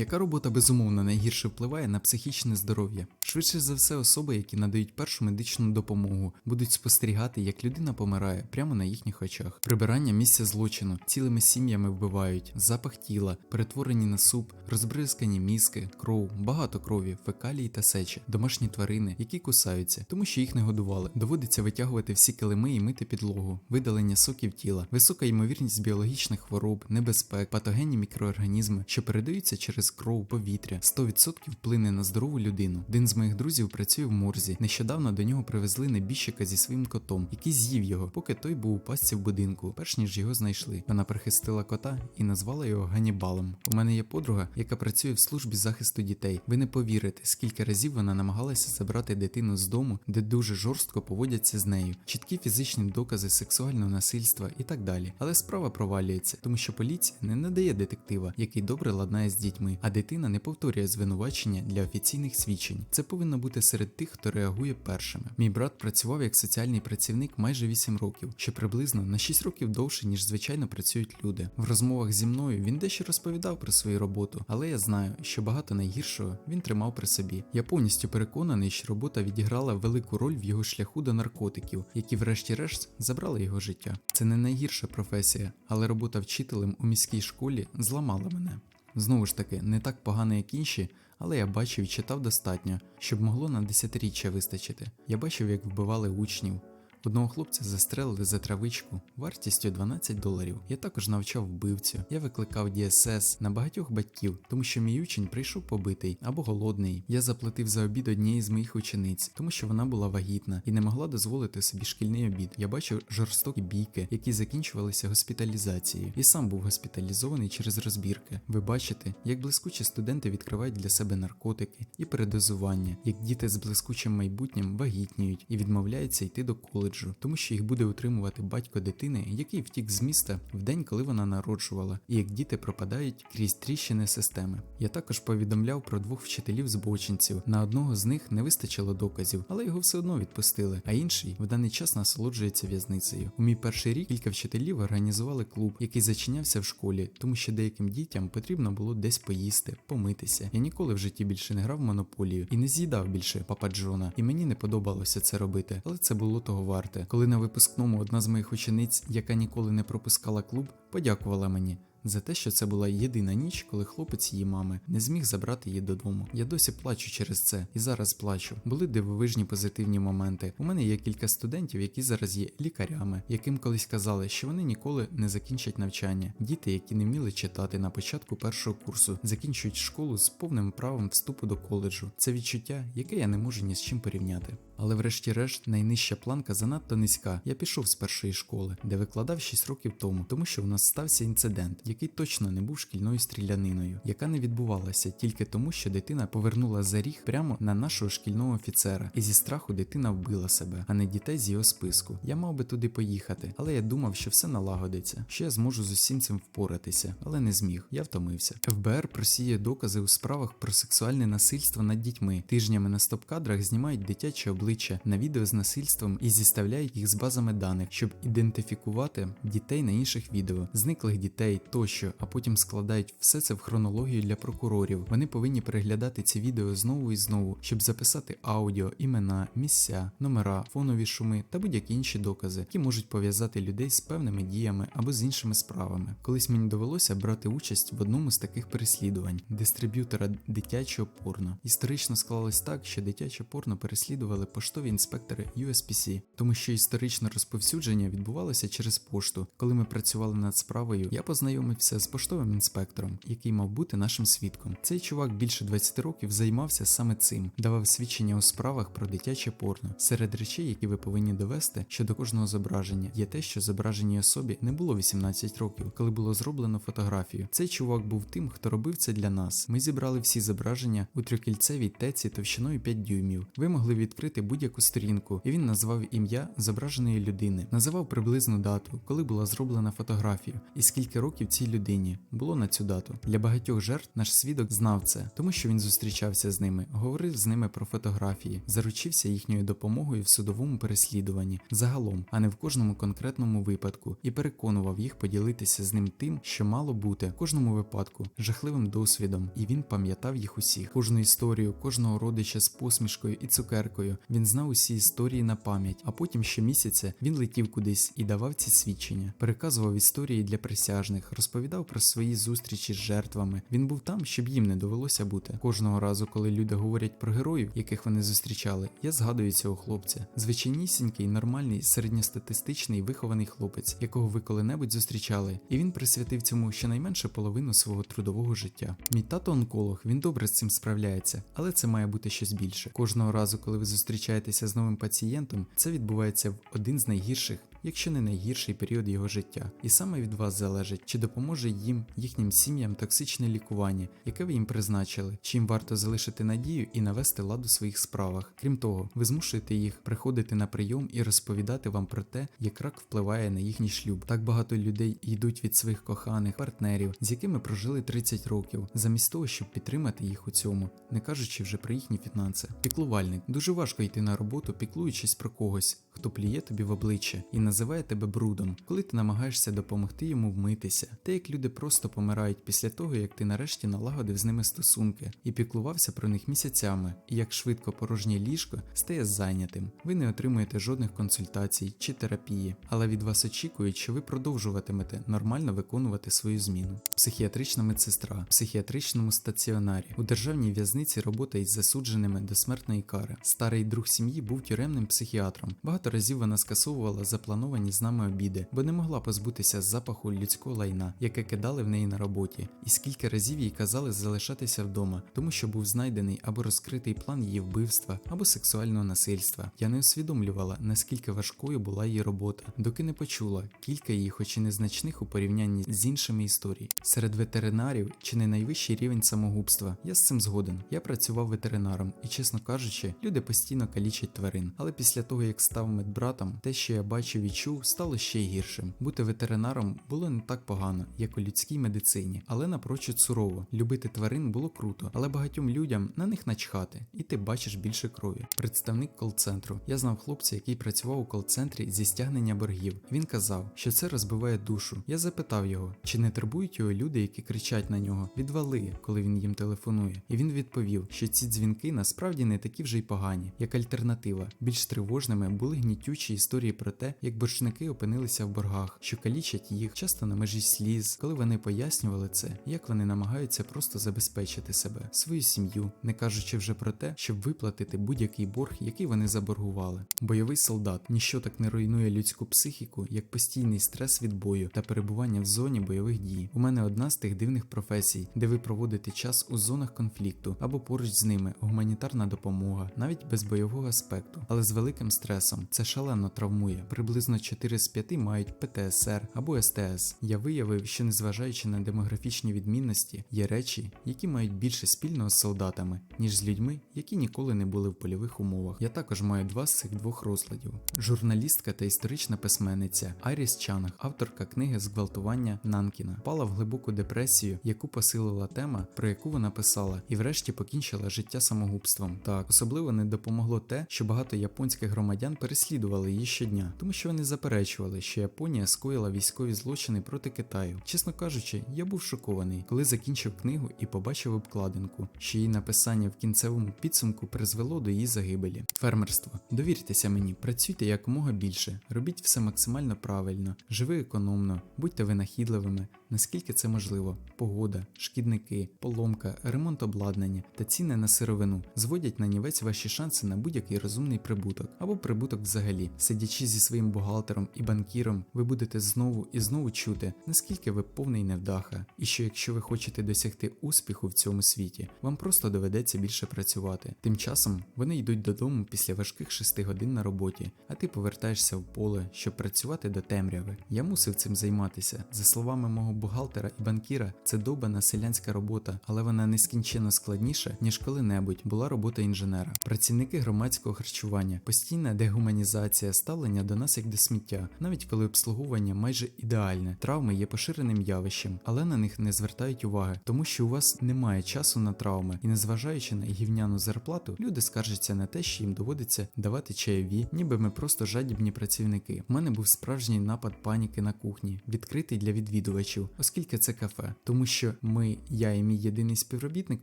Яка робота безумовно найгірше впливає на психічне здоров'я? Швидше за все, особи, які надають першу медичну допомогу, будуть спостерігати, як людина помирає прямо на їхніх очах. Прибирання місця злочину, цілими сім'ями вбивають, запах тіла, перетворені на суп, розбризкані мізки, кров, багато крові, фекалії та сечі, домашні тварини, які кусаються, тому що їх не годували. Доводиться витягувати всі килими і мити підлогу, видалення соків тіла, висока ймовірність біологічних хвороб, небезпек, патогенні мікроорганізми, що передаються через кров, повітря, 100% вплине на здорову людину. Один з моїх друзів працює в морзі. Нещодавно до нього привезли небіжчика зі своїм котом, який з'їв його, поки той був у пастці в будинку, перш ніж його знайшли. Вона прихистила кота і назвала його Ганібалом. У мене є подруга, яка працює в службі захисту дітей. Ви не повірите, скільки разів вона намагалася забрати дитину з дому, де дуже жорстко поводяться з нею, чіткі фізичні докази сексуального насильства і так далі. Але справа провалюється, тому що поліція не надає детектива, який добре ладнає з дітьми, а дитина не повторює звинувачення для офіційних свідчень. Це повинно бути серед тих, хто реагує першими. Мій брат працював як соціальний працівник майже 8 років, що приблизно на 6 років довше, ніж звичайно працюють люди. В розмовах зі мною він дещо розповідав про свою роботу, але я знаю, що багато найгіршого він тримав при собі. Я повністю переконаний, що робота відіграла велику роль в його шляху до наркотиків, які, врешті-решт, забрали його життя. Це не найгірша професія, але робота вчителем у міській школі зламала мене. Знову ж таки, не так погано, як інші, але я бачив і читав достатньо, щоб могло на десятиріччя вистачити. Я бачив, як вбивали учнів. Одного хлопця застрелили за травичку вартістю 12 доларів. Я також навчав вбивцю. Я викликав DSS на багатьох батьків, тому що мій учень прийшов побитий або голодний. Я заплатив за обід однієї з моїх учениць, тому що вона була вагітна і не могла дозволити собі шкільний обід. Я бачив жорстокі бійки, які закінчувалися госпіталізацією, і сам був госпіталізований через розбірки. Ви бачите, як блискучі студенти відкривають для себе наркотики і передозування, як діти з блискучим майбутнім вагітніють і відмовляються йти до коледжу, тому що їх буде утримувати батько дитини, який втік з міста в день, коли вона народжувала, і як діти пропадають крізь тріщини системи. Я також повідомляв про двох вчителів збочинців. На одного з них не вистачило доказів, але його все одно відпустили. А інший в даний час насолоджується в'язницею. У мій перший рік кілька вчителів організували клуб, який зачинявся в школі, тому що деяким дітям потрібно було десь поїсти, помитися. Я ніколи в житті більше не грав в монополію і не з'їдав більше папа Джона. І мені не подобалося це робити, але це було того варте. Коли на випускному одна з моїх учениць, яка ніколи не пропускала клуб, подякувала мені. За те, що це була єдина ніч, коли хлопець її мами не зміг забрати її додому. Я досі плачу через це і зараз плачу. Були дивовижні позитивні моменти. У мене є кілька студентів, які зараз є лікарями, яким колись казали, що вони ніколи не закінчать навчання. Діти, які не вміли читати на початку першого курсу, закінчують школу з повним правом вступу до коледжу. Це відчуття, яке я не можу ні з чим порівняти. Але врешті-решт найнижча планка занадто низька. Я пішов з першої школи, де викладав 6 років тому, тому що в нас стався інцидент, який точно не був шкільною стріляниною, яка не відбувалася тільки тому, що дитина повернула за ріг прямо на нашого шкільного офіцера, і зі страху дитина вбила себе, а не дітей з його списку. Я мав би туди поїхати, але я думав, що все налагодиться, що я зможу з усім цим впоратися, але не зміг. Я втомився. ФБР просіє докази у справах про сексуальне насильство над дітьми. Тижнями на стоп-кадрах знімають дитячі обличчя на відео з насильством і зіставляють їх з базами даних, щоб ідентифікувати дітей на інших відео, зниклих дітей тощо, а потім складають все це в хронологію для прокурорів. Вони повинні переглядати ці відео знову і знову, щоб записати аудіо, імена, місця, номера, фонові шуми та будь-які інші докази, які можуть пов'язати людей з певними діями або з іншими справами. Колись мені довелося брати участь в одному з таких переслідувань дистриб'ютора дитячого порно. Історично склалось так, що дитяче порно переслідували поштові інспектори USPC, тому що історичне розповсюдження відбувалося через пошту. Коли ми працювали над справою, я познайомився з поштовим інспектором, який мав бути нашим свідком. Цей чувак більше 20 років займався саме цим, давав свідчення у справах про дитяче порно. Серед речей, які ви повинні довести щодо кожного зображення, є те, що зображеній особі не було 18 років, коли було зроблено фотографію. Цей чувак був тим, хто робив це для нас. Ми зібрали всі зображення у трьохкільцевій теці товщиною 5 дюймів. Ви могли відкрити будь-яку сторінку, і він назвав ім'я зображеної людини, називав приблизну дату, коли була зроблена фотографія, і скільки років цій людині було на цю дату. Для багатьох жертв наш свідок знав це, тому що він зустрічався з ними, говорив з ними про фотографії, заручився їхньою допомогою в судовому переслідуванні загалом, а не в кожному конкретному випадку, і переконував їх поділитися з ним тим, що мало бути в кожному випадку жахливим досвідом, і він пам'ятав їх усіх. Кожну історію, кожного родича з посмішкою і цукеркою. Він знав усі історії на пам'ять, а потім щомісяця він летів кудись і давав ці свідчення, переказував історії для присяжних, розповідав про свої зустрічі з жертвами. Він був там, щоб їм не довелося бути. Кожного разу, коли люди говорять про героїв, яких вони зустрічали, я згадую цього хлопця. Звичайнісінький, нормальний, середньостатистичний вихований хлопець, якого ви коли-небудь зустрічали, і він присвятив цьому щонайменше половину свого трудового життя. Мій тато онколог, він добре з цим справляється, але це має бути щось більше. Кожного разу, коли ви зустрічаєтеся з новим пацієнтом, це відбувається в один з найгірших. Якщо не найгірший період його життя, і саме від вас залежить, чи допоможе їм, їхнім сім'ям токсичне лікування, яке ви їм призначили, чи їм варто залишити надію і навести лад у своїх справах. Крім того, ви змушуєте їх приходити на прийом і розповідати вам про те, як рак впливає на їхній шлюб. Так багато людей йдуть від своїх коханих партнерів, з якими прожили 30 років, замість того, щоб підтримати їх у цьому, не кажучи вже про їхні фінанси. Піклувальник дуже важко йти на роботу, піклуючись про когось, хто пліє тобі в обличчя і називає тебе брудом, коли ти намагаєшся допомогти йому вмитися. Те, як люди просто помирають після того, як ти нарешті налагодив з ними стосунки і піклувався про них місяцями, і як швидко порожнє ліжко стає зайнятим. Ви не отримуєте жодних консультацій чи терапії, але від вас очікують, що ви продовжуватимете нормально виконувати свою зміну. Психіатрична медсестра, в психіатричному стаціонарі, у державній в'язниці робота із засудженими до смертної кари. Старий друг сім'ї був тюремним психіатром. Багато разів вона скасовувала заплановані з нами обіди, бо не могла позбутися запаху людського лайна, яке кидали в неї на роботі. І скільки разів їй казали залишатися вдома, тому що був знайдений або розкритий план її вбивства, або сексуального насильства. Я не усвідомлювала, наскільки важкою була її робота, доки не почула кілька її, хоч і незначних у порівнянні з іншими історій. Серед ветеринарів чи не найвищий рівень самогубства. Я з цим згоден. Я працював ветеринаром, і, чесно кажучи, люди постійно калічать тварин. Але після того, як став медбратом, те, що я бачив і чув, стало ще гіршим. Бути ветеринаром було не так погано, як у людській медицині, але напрочуд сурово. Любити тварин було круто, але багатьом людям на них начхати, і ти бачиш більше крові. Представник кол-центру. Я знав хлопця, який працював у кол-центрі зі стягнення боргів. Він казав, що це розбиває душу. Я запитав його, чи не турбують його люди, які кричать на нього відвали, коли він їм телефонує. І він відповів, що ці дзвінки насправді не такі вже й погані, як альтернатива. Більш тривожними були гнітючі історії про те, як боржники опинилися в боргах, що калічать їх часто на межі сліз, коли вони пояснювали це, як вони намагаються просто забезпечити себе, свою сім'ю, не кажучи вже про те, щоб виплатити будь-який борг, який вони заборгували. Бойовий солдат ніщо так не руйнує людську психіку, як постійний стрес від бою та перебування в зоні бойових дій. У мене одна з тих дивних професій, де ви проводите час у зонах конфлікту або поруч з ними гуманітарна допомога, навіть без бойового аспекту, але з великим стресом. Це шалено травмує. Приблизно 4 з 5 мають ПТСР або СТС. Я виявив, що незважаючи на демографічні відмінності, є речі, які мають більше спільного з солдатами, ніж з людьми, які ніколи не були в польових умовах. Я також маю два з цих двох розладів: журналістка та історична письменниця Айріс Чанг, авторка книги Зґвалтування Нанкіна, впала в глибоку депресію, яку посилила тема, про яку вона писала, і врешті покінчила життя самогубством. Так, особливо не допомогло те, що багато японських громадян переслідували її щодня, тому що вони заперечували, що Японія скоїла військові злочини проти Китаю. Чесно кажучи, я був шокований, коли закінчив книгу і побачив обкладинку, що її написання в кінцевому підсумку призвело до її загибелі. Фермерство. Довіртеся мені, працюйте якомога більше, робіть все максимально правильно, живи економно, будьте винахідливими, наскільки це можливо. Погода, шкідники, поломка, ремонт обладнання та ціни на сировину зводять на нівець ваші шанси на будь-який розумний прибуток або прибуток взагалі. Сидячи зі своїм бухгалтером і банкіром, ви будете знову і знову чути, наскільки ви повний невдаха, і що якщо ви хочете досягти успіху в цьому світі, вам просто доведеться більше працювати. Тим часом вони йдуть додому після важких шести годин на роботі, а ти повертаєшся в поле, щоб працювати до темряви. Я мусив цим займатися. За словами мого бухгалтера і банкіра це довбана селянська робота, але вона нескінченно складніша, ніж коли-небудь була робота інженера. Працівники громадського харчування, постійна дегуманізація, ставлення до нас як до сміття, навіть коли обслуговування майже ідеальне. Травми є поширеним явищем, але на них не звертають уваги, тому що у вас немає часу на травми, і незважаючи на гівняну зарплату, люди скаржаться на те, що їм доводиться давати чайові, ніби ми просто жадібні працівники. У мене був справжній напад паніки на кухні, відкритий для відвідувачів, оскільки це кафе, тому що ми, я і мій єдиний співробітник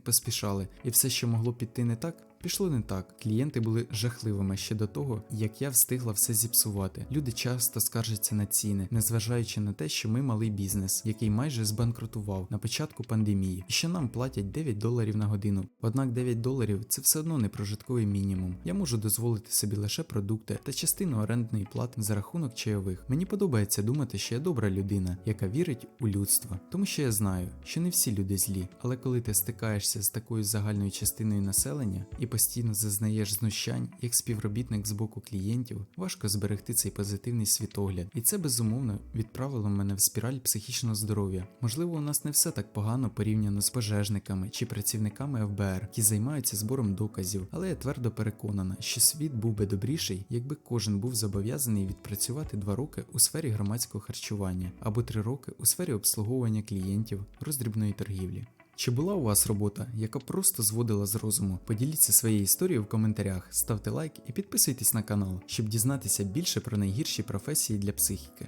поспішали, і все, що могло піти не так. Пішло не так. Клієнти були жахливими ще до того, як я встигла все зіпсувати. Люди часто скаржаться на ціни, незважаючи на те, що ми малий бізнес, який майже збанкрутував на початку пандемії, і що нам платять 9 доларів на годину. Однак 9 доларів це все одно не прожитковий мінімум. Я можу дозволити собі лише продукти та частину орендної плати за рахунок чайових. Мені подобається думати, що я добра людина, яка вірить у людство, тому що я знаю, що не всі люди злі, але коли ти стикаєшся з такою загальною частиною населення і постійно зазнаєш знущань як співробітник з боку клієнтів, важко зберегти цей позитивний світогляд, і це безумовно відправило мене в спіраль психічного здоров'я. Можливо, у нас не все так погано порівняно з пожежниками чи працівниками ФБР, які займаються збором доказів, але я твердо переконана, що світ був би добріший, якби кожен був зобов'язаний відпрацювати два роки у сфері громадського харчування або три роки у сфері обслуговування клієнтів роздрібної торгівлі. Чи була у вас робота, яка просто зводила з розуму? Поділіться своєю історією в коментарях, ставте лайк і підписуйтесь на канал, щоб дізнатися більше про найгірші професії для психіки.